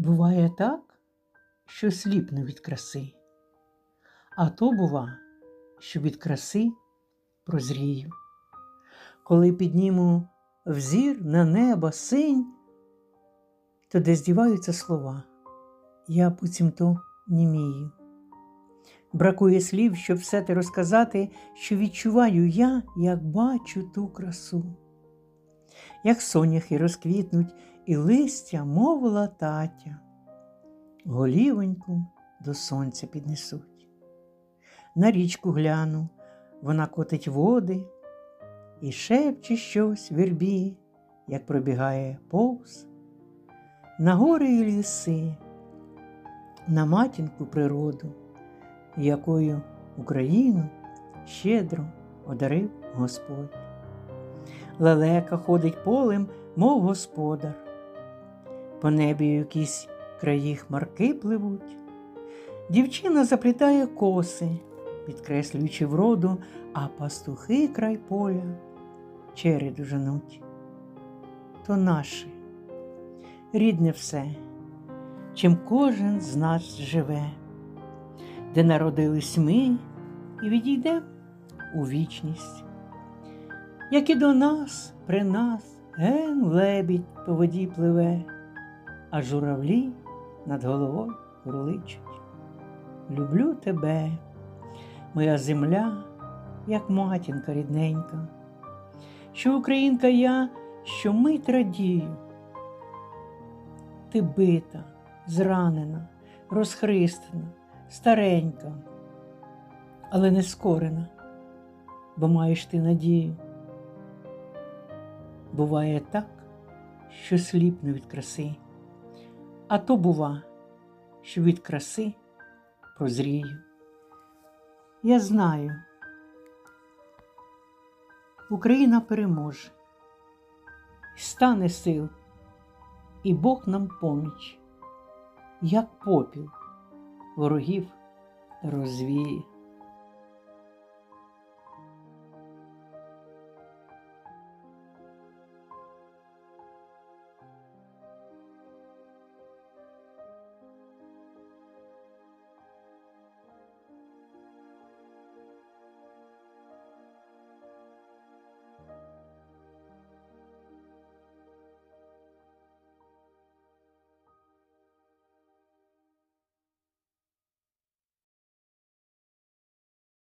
Буває так, що сліпну від краси, а то бува, що від краси прозрію. Коли підніму взір на небо синь, то де здіваються слова, я буцімто німію. Бракує слів, щоб все те розказати, що відчуваю я, як бачу ту красу. Як соняхи розквітнуть і листя, мовила татя, голівоньку до сонця піднесуть. На річку гляну, вона котить води і шепче щось вірбі, як пробігає повз, на гори і ліси, на матінку природу, якою Україну щедро одарив Господь. Лелека ходить полем, мов господар. По небі якісь краї хмарки пливуть. Дівчина заплітає коси, підкреслюючи вроду, а пастухи край поля череду женуть. То наше, рідне все, чим кожен з нас живе, де народились ми і відійдем у вічність як і до нас, при нас, ген лебідь по воді пливе, а журавлі над головою курличуть. Люблю тебе, моя земля, як матінка рідненька, що українка я, що мить радію. Ти бита, зранена, розхристана, старенька, але не скорена, бо маєш ти надію. Буває так, що сліпну від краси, а то бува, що від краси прозрію. Я знаю, Україна переможе, стане сил, і Бог нам поміч, як попіл ворогів розвіє.